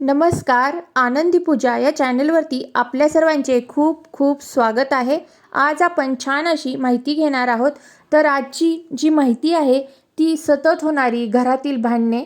नमस्कार आनंदी पूजा या चॅनलवरती आपल्या सर्वांचे खूप खूप स्वागत आहे. आज आपण छान अशी माहिती घेणार आहोत. तर आजची जी माहिती आहे ती सतत होणारी घरातील भांडणे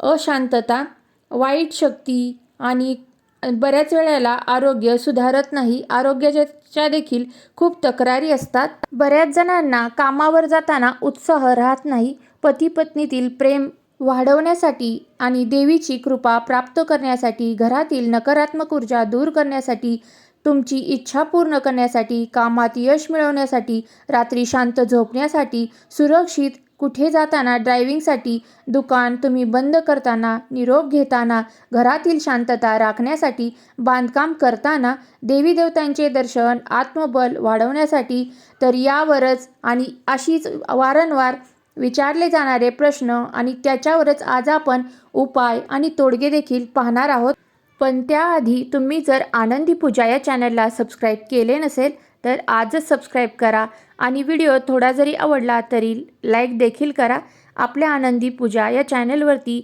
अशांतता वाईट शक्ती आणि बऱ्याच वेळेला आरोग्य सुधारत नाही. आरोग्याच्या देखील खूप तक्रारी असतात. बऱ्याच जणांना कामावर जाताना उत्साह राहत नाही. पती पत्नीतील प्रेम वाढवण्यासाठी आणि देवीची कृपा प्राप्त करण्यासाठी घरातील नकारात्मक ऊर्जा दूर करण्यासाठी तुमची इच्छा पूर्ण करण्यासाठी कामात यश मिळवण्यासाठी रात्री शांत झोपण्यासाठी सुरक्षित कुठे जाताना ड्रायव्हिंगसाठी दुकान तुम्ही बंद करताना निरोप घेताना घरातील शांतता राखण्यासाठी बांधकाम करताना देवी देवतांचे दर्शन आत्मबल वाढवण्यासाठी तर यावरच आणि अशीच वारंवार विचारले जाणारे प्रश्न आणि त्याच्यावरच आज आपण उपाय आणि तोडगे देखील पाहणार आहोत. पण त्याआधी तुम्ही जर आनंदी पूजा या चॅनलला सबस्क्राईब केले नसेल तर आजच सबस्क्राईब करा आणि व्हिडिओ थोडा जरी आवडला तरी लाईक देखील करा. आपल्या आनंदी पूजा या चॅनलवरती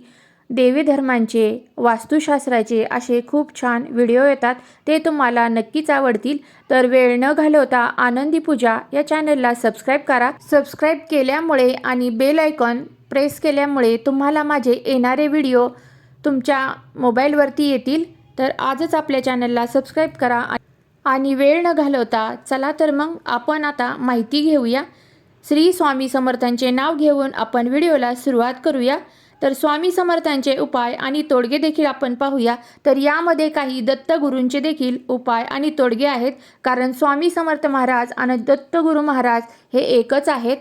देवी धर्मांचे वास्तुशास्त्राचे असे खूप छान व्हिडिओ येतात. ते तुम्हाला नक्कीच आवडतील. तर वेळ न घालवता आनंदी पूजा या चॅनलला सबस्क्राईब करा. सबस्क्राईब केल्यामुळे आणि बेल आयकॉन प्रेस केल्यामुळे तुम्हाला माझे येणारे व्हिडिओ तुमच्या मोबाईलवरती येतील. तर आजच आपल्या चॅनलला सबस्क्राईब करा आणि वेळ न घालवता चला तर मग आपण आता माहिती घेऊया. श्री स्वामी समर्थांचे नाव घेऊन आपण व्हिडिओला सुरुवात करूया. तर स्वामी समर्थांचे उपाय आणि तोडगे देखील आपण पाहूया. तर यामध्ये काही दत्तगुरूंचे देखील उपाय आणि तोडगे आहेत. कारण स्वामी समर्थ महाराज आणि दत्तगुरू महाराज हे एकच आहेत.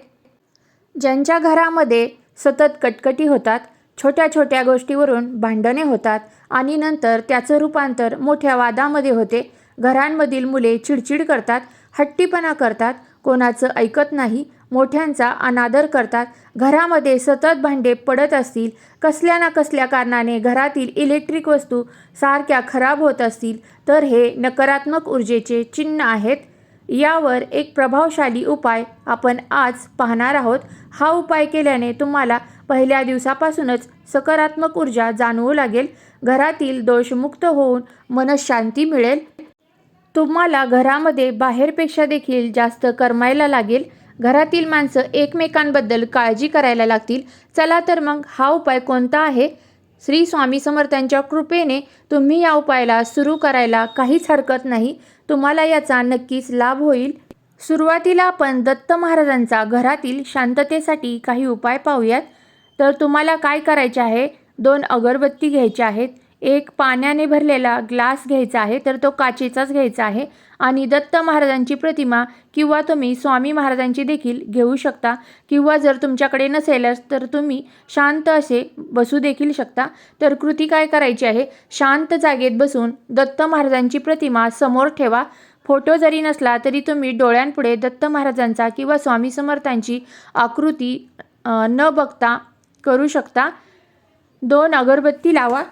ज्यांच्या घरामध्ये सतत कटकटी होतात छोट्या छोट्या गोष्टीवरून भांडणे होतात आणि नंतर त्याचं रूपांतर मोठ्या वादामध्ये होते. घरांमधील मुले चिडचिड करतात हट्टीपणा करतात कोणाचं ऐकत नाही मोठ्यांचा अनादर करतात. घरामध्ये सतत भांडे पडत असतील कसल्या ना कसल्या कारणाने घरातील इलेक्ट्रिक वस्तू सारख्या खराब होत असतील तर हे नकारात्मक ऊर्जेचे चिन्ह आहेत. यावर एक प्रभावशाली उपाय आपण आज पाहणार आहोत. हा उपाय केल्याने तुम्हाला पहिल्या दिवसापासूनच सकारात्मक ऊर्जा जाणवू लागेल. घरातील दोषमुक्त होऊन मनशांती मिळेल. तुम्हाला घरामध्ये बाहेरपेक्षा देखील जास्त करमायला लागेल. घरातील माणसं एकमेकांबद्दल काळजी करायला लागतील. चला तर मग हा उपाय कोणता आहे? श्री स्वामी समर्थांच्या कृपेने तुम्ही या उपायाला सुरू करायला काहीच हरकत नाही. तुम्हाला याचा नक्कीच लाभ होईल. सुरुवातीला आपण दत्त महाराजांचा घरातील शांततेसाठी काही उपाय पाहूयात. तर तुम्हाला काय करायचे आहे? दोन अगरबत्ती घ्यायच्या आहेत. एक पाण्याने भरलेला ग्लास घ्यायचा आहे तर तो काचेचाच घ्यायचा आहे. आणि दत्त महाराजांची प्रतिमा किंवा तुम्ही स्वामी महाराजांची देखील घेऊ शकता. किंवा जर तुमच्याकडे नसेलच तर तुम्ही शांत असे बसू देखील शकता. तर कृती काय करायची आहे? शांत जागेत बसून दत्त महाराजांची प्रतिमा समोर ठेवा. फोटो जरी नसला तरी तुम्ही डोळ्यांपुढे दत्त महाराजांचा किंवा स्वामी समर्थांची आकृती न बघता करू शकता. दोन अगरबत्ती लावा.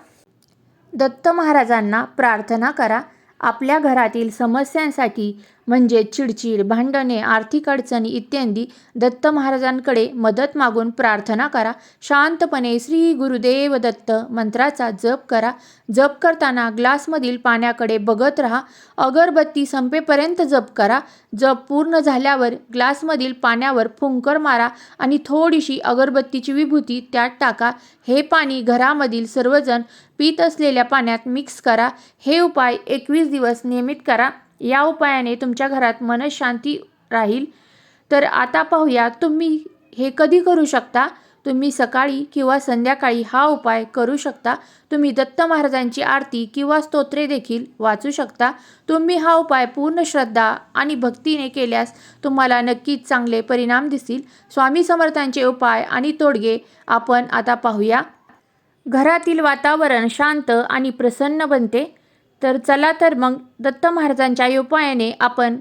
दत्त महाराजांना प्रार्थना करा. आपल्या घरातील समस्यांसाठी म्हणजे चिडचिड भांडणे आर्थिक अडचणी इत्यादी दत्त महाराजांकडे मदत मागून प्रार्थना करा. शांतपणे श्री गुरुदेव दत्त मंत्राचा जप करा. जप करताना ग्लासमधील पाण्याकडे बघत राहा. अगरबत्ती संपेपर्यंत जप करा. जप पूर्ण झाल्यावर ग्लासमधील पाण्यावर फुंकर मारा आणि थोडीशी अगरबत्तीची विभूती त्यात टाका. हे पाणी घरामधील सर्वजण पीत असलेल्या पाण्यात मिक्स करा. हे उपाय एकवीस दिवस नियमित करा. या उपायाने तुमच्या घरात मनशांती राहील. तर आता पाहूया तुम्ही हे कधी करू शकता? तुम्ही सकाळी किंवा संध्याकाळी हा उपाय करू शकता. तुम्ही दत्त महाराजांची आरती किंवा स्तोत्रे देखील वाचू शकता. तुम्ही हा उपाय पूर्ण श्रद्धा आणि भक्तीने केल्यास तुम्हाला नक्कीच चांगले परिणाम दिसतील. स्वामी समर्थांचे उपाय आणि तोडगे आपण आता पाहूया. घरातील वातावरण शांत आणि प्रसन्न बनते. तर चला तर मग दत्त महाराजांच्या उपायाने आपण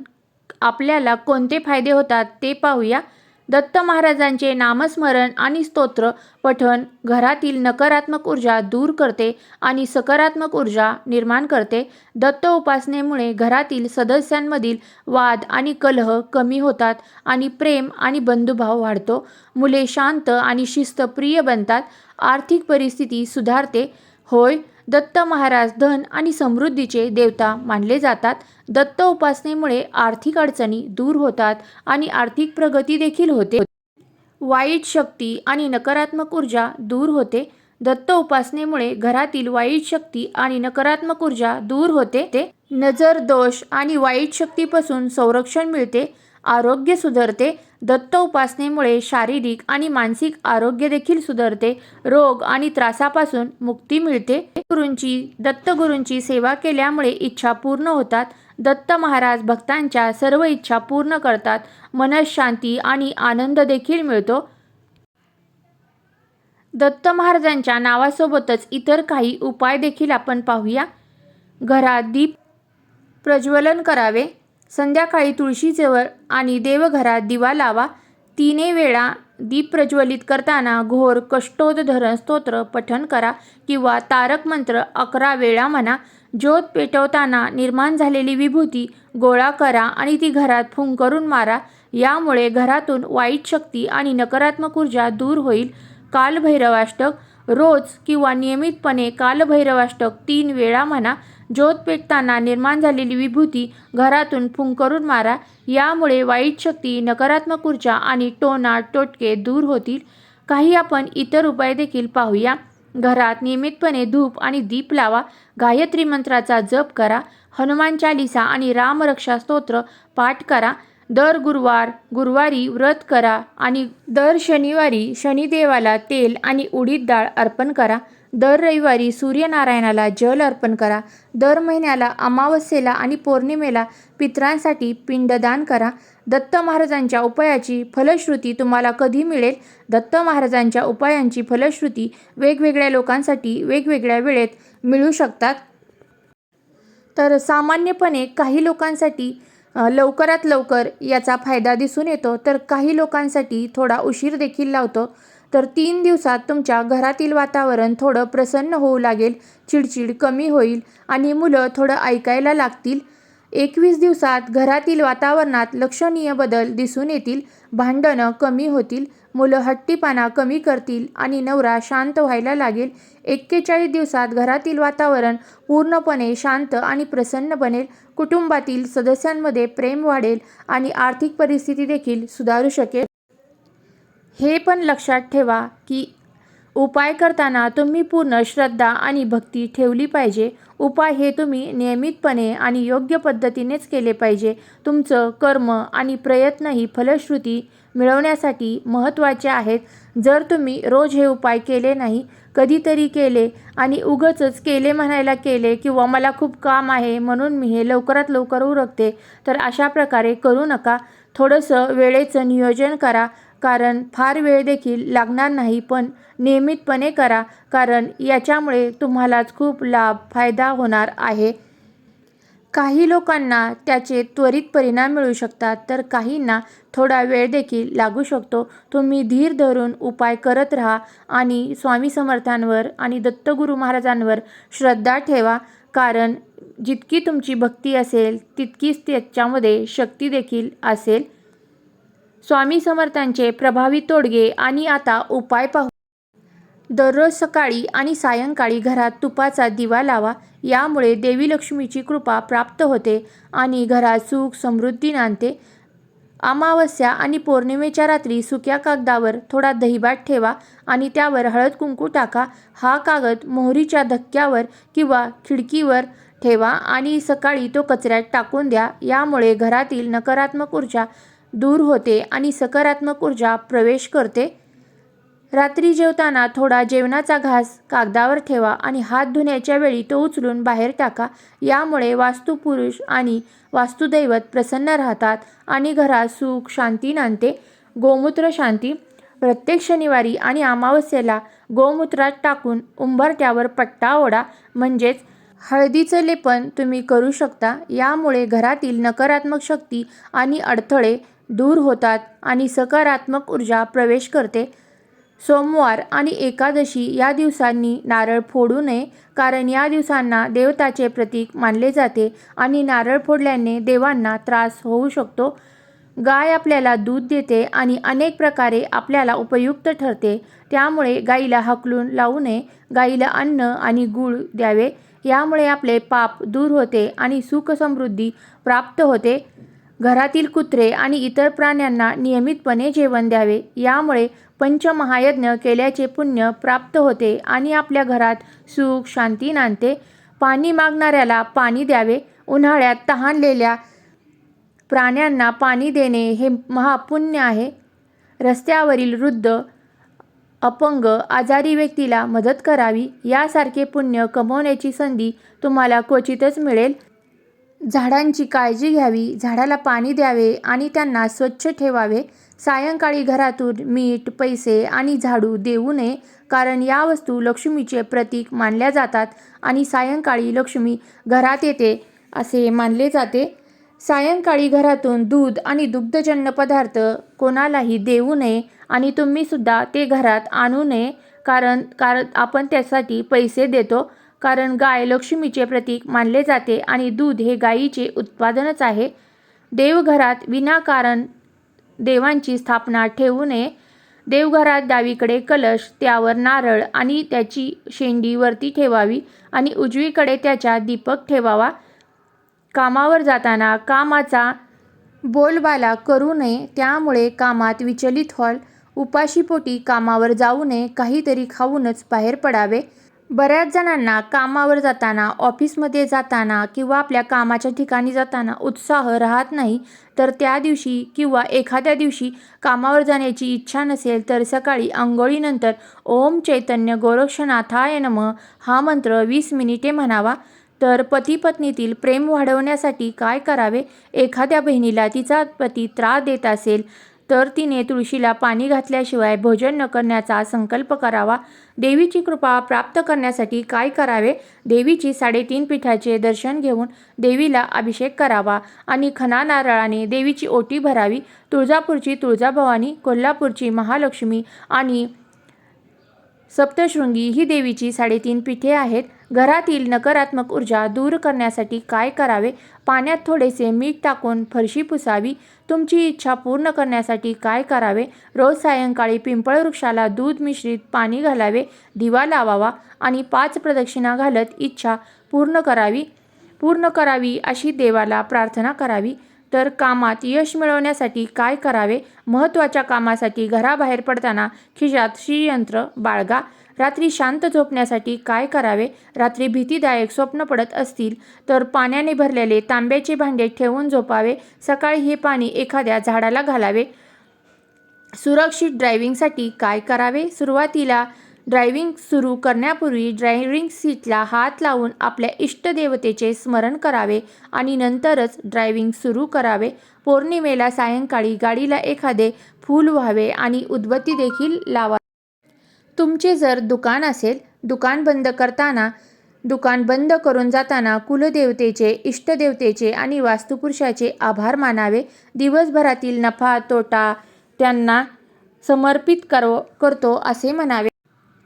आपल्याला कोणते फायदे होतात ते पाहूया. दत्त महाराजांचे नामस्मरण आणि स्तोत्र पठण घरातील नकारात्मक ऊर्जा दूर करते आणि सकारात्मक ऊर्जा निर्माण करते. दत्त उपासनेमुळे घरातील सदस्यांमधील वाद आणि कलह कमी होतात आणि प्रेम आणि बंधुभाव वाढतो. मुले शांत आणि शिस्तप्रिय बनतात. आर्थिक परिस्थिती सुधारते. होय दत्त महाराज धन आणि समृद्धीचे देवता मानले जातात. दत्त उपासनेमुळे आर्थिक अडचणी दूर होतात आणि आर्थिक प्रगती देखील होते. वाईट शक्ती आणि नकारात्मक ऊर्जा दूर होते. दत्त उपासनेमुळे घरातील वाईट शक्ती आणि नकारात्मक ऊर्जा दूर होते. ते नजर दोष आणि वाईट शक्तीपासून संरक्षण मिळते. आरोग्य सुधारते. दत्त उपासनेमुळे शारीरिक आणि मानसिक आरोग्य देखील सुधारते. रोग आणि त्रासापासून मुक्ती मिळते. गुरूंची दत्तगुरूंची सेवा केल्यामुळे इच्छा पूर्ण होतात. दत्त महाराज भक्तांच्या सर्व इच्छा पूर्ण करतात. मनशांती आणि आनंद देखील मिळतो. दत्त महाराजांच्या नावासोबतच इतर काही उपाय देखील आपण पाहूया. घरात दीप प्रज्वलन करावे. संध्याकाळी तुळशीचेवर आणि देवघरात दिवा लावा. तिने वेळा दीप प्रज्वलित करताना घोर कष्टोदधरण स्तोत्र पठण करा किंवा तारक मंत्र अकरा वेळा म्हणा. ज्योत पेटवताना निर्माण झालेली विभूती गोळा करा आणि ती घरात फुंकरून मारा. यामुळे घरातून वाईट शक्ती आणि नकारात्मक ऊर्जा दूर होईल. कालभैरवाष्टक रोज किंवा नियमितपणे कालभैरवाष्टक तीन वेळा म्हणा. ज्योत पेटताना निर्माण झालेली विभूती घरातून फुंकरून मारा. यामुळे वाईट शक्ती नकारात्मक ऊर्जा आणि टोना टोटके दूर होतील. काही आपण इतर उपाय देखील पाहूया. घरात नियमितपणे धूप आणि दीप लावा. गायत्री मंत्राचा जप करा. हनुमान चालिसा आणि रामरक्षा स्तोत्र पाठ करा. दर गुरुवार गुरुवारी व्रत करा आणि दर शनिवारी शनिदेवाला तेल आणि उडीद डाळ अर्पण करा. दर रविवारी सूर्यनारायणाला जल अर्पण करा. दर महिन्याला अमावस्येला आणि पौर्णिमेला पितरांसाठी पिंडदान करा. दत्त महाराजांच्या उपायाची फलश्रुती तुम्हाला कधी मिळेल? दत्त महाराजांच्या उपायांची फलश्रुती वेगवेगळ्या लोकांसाठी वेगवेगळ्या वेळेत मिळू शकतात. तर सामान्यपणे काही लोकांसाठी लवकरात लवकर याचा फायदा दिसून येतो. तर काही लोकांसाठी थोडा उशीर देखील लावतो. तर तीन दिवसात तुमच्या घरातील वातावरण थोडं प्रसन्न होऊ लागेल चिडचिड कमी होईल आणि मुलं थोडं ऐकायला लागतील. एकवीस दिवसात घरातील वातावरणात लक्षणीय बदल दिसून येतील भांडणं कमी होतील मुलं हट्टीपणा कमी करतील आणि नवरा शांत व्हायला लागेल. एक्केचाळीस दिवसात घरातील वातावरण पूर्णपणे शांत आणि प्रसन्न बनेल कुटुंबातील सदस्यांमध्ये प्रेम वाढेल आणि आर्थिक परिस्थिती देखील सुधारू शकेल. हे पण लक्षात ठेवा की उपाय करताना तुम्ही पूर्ण श्रद्धा आणि भक्ती ठेवली पाहिजे. उपाय हे तुम्ही नियमितपणे आणि योग्य पद्धतीनेच केले पाहिजे. तुमचं कर्म आणि प्रयत्नही फलश्रुती मिळवण्यासाठी महत्त्वाचे आहेत. जर तुम्ही रोज हे उपाय केले नाही कधीतरी केले आणि उगचच केले म्हणायला केले किंवा मला खूप काम आहे म्हणून मी हे लवकरात लवकर उरकते तर अशा प्रकारे करू नका. थोडंसं वेळेचं नियोजन करा. कारण फार वेळ देखील लागणार नाही पण नियमितपणे करा कारण याच्यामुळे तुम्हालाच खूप लाभ फायदा होणार आहे. काही लोकांना त्याचे त्वरित परिणाम मिळू शकतात तर काहींना थोडा वेळ देखील लागू शकतो. तुम्ही धीर धरून उपाय करत राहा आणि स्वामी समर्थांवर आणि दत्तगुरू महाराजांवर श्रद्धा ठेवा कारण जितकी तुमची भक्ती असेल तितकीच त्याच्यामध्ये शक्ती देखील असेल. स्वामी समर्थांचे प्रभावी तोडगे आणि आता उपाय पाहू. दररोज सकाळी आणि सायंकाळी घरात तुपाचा दिवा लावा यामुळे देवी लक्ष्मीची कृपा प्राप्त होते आणि घरात सुख समृद्धी नांदते. अमावस्या आणि पौर्णिमेच्या रात्री सुक्या कागदावर थोडा दहीभात ठेवा आणि त्यावर हळद कुंकू टाका. हा कागद मोहरीच्या धक्क्यावर किंवा खिडकीवर ठेवा आणि सकाळी तो कचऱ्यात टाकून द्या. यामुळे घरातील नकारात्मक ऊर्जा दूर होते आणि सकारात्मक ऊर्जा प्रवेश करते. रात्री जेवताना थोडा जेवणाचा घास कागदावर ठेवा आणि हात धुण्याच्या वेळी तो उचलून बाहेर टाका. यामुळे वास्तुपुरुष आणि वास्तुदैवत प्रसन्न राहतात आणि घरात सुख शांती नांदते. गोमूत्र शांती. प्रत्येक शनिवारी आणि अमावस्येला गोमूत्रात टाकून उंबरट्यावर पट्टा ओढा. म्हणजेच हळदीचं लेपन तुम्ही करू शकता. यामुळे घरातील नकारात्मक शक्ती आणि अडथळे दूर होतात आणि सकारात्मक ऊर्जा प्रवेश करते. सोमवार आणि एकादशी या दिवसांनी नारळ फोडू नये कारण या दिवसांना देवताचे प्रतीक मानले जाते आणि नारळ फोडल्याने देवांना त्रास होऊ शकतो. गाय आपल्याला दूध देते आणि अनेक प्रकारे आपल्याला उपयुक्त ठरते. त्यामुळे गाईला हकलून लावू नये गाईला अन्न आणि गूळ द्यावे. यामुळे आपले पाप दूर होते आणि सुख समृद्धी प्राप्त होते. घरातील कुत्रे आणि इतर प्राण्यांना नियमितपणे जेवण द्यावे. यामुळे पंचमहायज्ञ केल्याचे पुण्य प्राप्त होते आणि आपल्या घरात सुख शांती नांदते. पाणी मागणाऱ्याला पाणी द्यावे. उन्हाळ्यात तहानलेल्या प्राण्यांना पाणी देणे हे महापुण्य आहे. रस्त्यावरील वृद्ध अपंग आजारी व्यक्तीला मदत करावी. यासारखे पुण्य कमवण्याची संधी तुम्हाला क्वचितच मिळेल. झाडांची काळजी घ्यावी झाडाला पाणी द्यावे आणि त्यांना स्वच्छ ठेवावे. सायंकाळी घरातून मीठ पैसे आणि झाडू देऊ नये कारण या वस्तू लक्ष्मीचे प्रतीक मानल्या जातात आणि सायंकाळी लक्ष्मी घरात येते असे मानले जाते. सायंकाळी घरातून दूध आणि दुग्धजन्य पदार्थ कोणालाही देऊ नये आणि तुम्हीसुद्धा ते घरात आणू नये कारण कारण आपण त्यासाठी पैसे देतो. कारण गाय लक्ष्मीचे प्रतीक मानले जाते आणि दूध हे गायीचे उत्पादनच आहे. देवघरात विनाकारण देवांची स्थापना ठेवू नये. देवघरात डावीकडे कलश त्यावर नारळ आणि त्याची शेंडी वरती ठेवावी आणि उजवीकडे त्याच्या दीपक ठेवावा. कामावर जाताना कामाचा बोलबाला करू नये त्यामुळे कामात विचलित व्हाल. उपाशीपोटी कामावर जाऊ नये काहीतरी खाऊनच बाहेर पडावे. बऱ्याच जणांना कामावर जाताना ऑफिसमध्ये जाताना किंवा आपल्या कामाच्या ठिकाणी जाताना उत्साह राहत नाही तर त्या दिवशी किंवा एखाद्या दिवशी कामावर जाण्याची इच्छा नसेल तर सकाळी आंघोळीनंतर ओम चैतन्य गोरक्षनाथाय नम हा मंत्र वीस मिनिटे म्हणावा. तर पती पत्नीतील प्रेम वाढवण्यासाठी काय करावे? एखाद्या बहिणीला तिचा पती त्रास देत असेल तर तिने तुळशीला पाणी घातल्याशिवाय भोजन न करण्याचा संकल्प करावा. देवीची कृपा प्राप्त करण्यासाठी काय करावे? देवीची साडेतीन पीठाचे दर्शन घेऊन देवीला अभिषेक करावा आणि खना नारळाने देवीची ओटी भरावी. तुळजापूरची तुळजाभवानी कोल्हापूरची महालक्ष्मी आणि सप्तशृंगी ही देवीची साडेतीन पीठे आहेत. घरातील नकारात्मक ऊर्जा दूर करण्यासाठी काय करावे? पाण्यात थोडेसे मीठ टाकून फरशी पुसावी. तुमची इच्छा पूर्ण करण्यासाठी काय करावे? रोज सायंकाळी पिंपळ वृक्षाला दूध मिश्रित पाणी घालावे दिवा लावावा आणि पाच प्रदक्षिणा घालत इच्छा पूर्ण करावी. पूर्ण करावी अशी देवाला प्रार्थना करावी. तर कामात यश मिळवण्यासाठी काय करावे? महत्त्वाच्या कामासाठी घराबाहेर पडताना खिशात श्रीयंत्र बाळगा. रात्री शांत झोपण्यासाठी काय करावे? रात्री भीतीदायक स्वप्न पडत असतील तर पाण्याने भरलेले तांब्याचे भांडे ठेवून झोपावे. सकाळी हे पाणी एखाद्या झाडाला घालावे. सुरक्षित ड्रायव्हिंगसाठी काय करावे? सुरुवातीला ड्रायव्हिंग सुरू करण्यापूर्वी ड्रायव्हिंग सीटला हात लावून आपल्या इष्टदेवतेचे स्मरण करावे आणि नंतरच ड्रायव्हिंग सुरू करावे. पौर्णिमेला सायंकाळी गाडीला एखादे फूल व्हावे आणि उदबत्ती देखील लावा तुमचे जर दुकान असेल दुकान बंद करताना दुकान बंद करून जाताना कुलदेवतेचे इष्टदेवतेचे आणि वास्तुपुरुषाचे आभार मानावे. दिवसभरातील नफा तोटा त्यांना समर्पित करो करतो असे म्हणावे.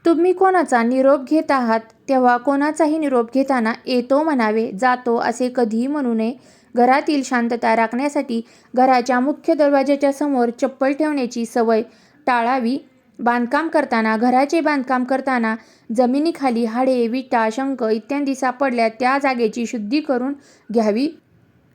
तुम्ही कोणाचा निरोप घेत आहात तेव्हा कोणाचाही निरोप घेताना येतो म्हणावे जातो असे कधीही म्हणू नये. घरातील शांतता राखण्यासाठी घराच्या मुख्य दरवाजाच्या समोर चप्पल ठेवण्याची सवय टाळावी. बांधकाम करताना घराचे बांधकाम करताना जमिनीखाली हाडे विटा शंख इत्यादी सापडल्या त्या जागेची शुद्धी करून घ्यावी.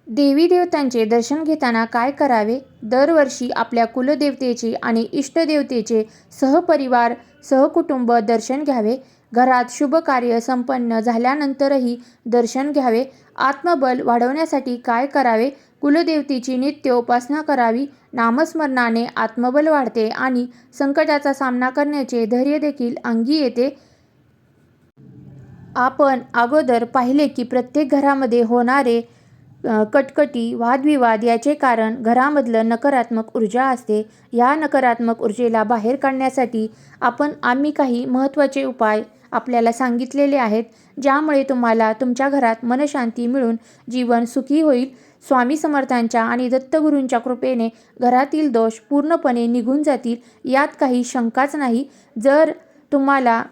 देवी देवतांचे दर्शन घेताना काय करावे? दरवर्षी आपल्या कुलदेवतेचे आणि इष्टदेवतेचे सहपरिवार सहकुटुंब दर्शन घ्यावे. घरात शुभ कार्य संपन्न झाल्यानंतरही दर्शन घ्यावे. आत्मबल वाढवण्यासाठी काय करावे? कुलदेवतेची नित्य उपासना करावी. नामस्मरणाने आत्मबल वाढते आणि संकटाचा सामना करण्याचे धैर्य देखील अंगी येते. आपण अगोदर पाहिले की प्रत्येक घरामध्ये होणारे कटकटी वादविवाद याचे कारण घरामधलं नकारात्मक ऊर्जा असते. या नकारात्मक ऊर्जेला बाहेर काढण्यासाठी आपण आम्ही काही महत्त्वाचे उपाय आपल्याला सांगितलेले आहेत ज्यामुळे तुम्हाला तुमच्या घरात मनशांती मिळून जीवन सुखी होईल. स्वामी समर्थांच्या आणि दत्तगुरूंच्या कृपेने घरातील दोष पूर्णपणे निघून जातील यात काही शंकाच नाही. जर तुम्हाला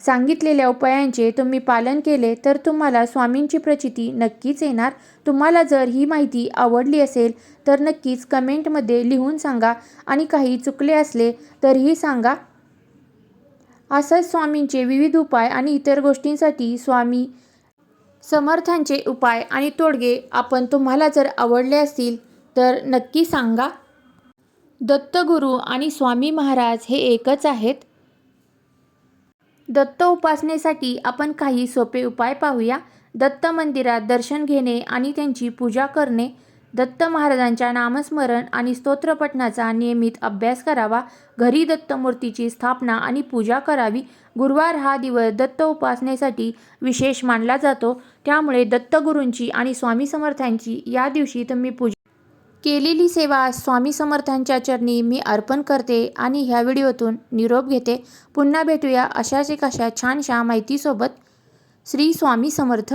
सांगितलेल्या उपायांचे तुम्ही पालन केले तर तुम्हाला स्वामींची प्रचिती नक्कीच येणार. तुम्हाला जर ही माहिती आवडली असेल तर नक्कीच कमेंटमध्ये लिहून सांगा आणि काही चुकले असले तरीही सांगा. असंच स्वामींचे विविध उपाय आणि इतर गोष्टींसाठी स्वामी समर्थांचे उपाय आणि तोडगे आपण तुम्हाला जर आवडले असतील तर नक्की सांगा. दत्तगुरू आणि स्वामी महाराज हे एकच आहेत. दत्त उपासनेसाठी आपण काही सोपे उपाय पाहूया. दत्त मंदिरात दर्शन घेणे आणि त्यांची पूजा करणे. दत्त महाराजांच्या नामस्मरण आणि स्तोत्रपठणाचा नियमित अभ्यास करावा. घरी दत्तमूर्तीची स्थापना आणि पूजा करावी. गुरुवार हा दिवस दत्त उपासनेसाठी विशेष मानला जातो. त्यामुळे दत्तगुरूंची आणि स्वामी समर्थांची या दिवशी तुम्ही पूजा केलेली सेवा स्वामी समर्थांच्या चरणी मी अर्पण करते आणि ह्या व्हिडिओतून निरोप घेते. पुन्हा भेटूया अशाच एक अशा छानशा माहितीसोबत. श्री स्वामी समर्थ.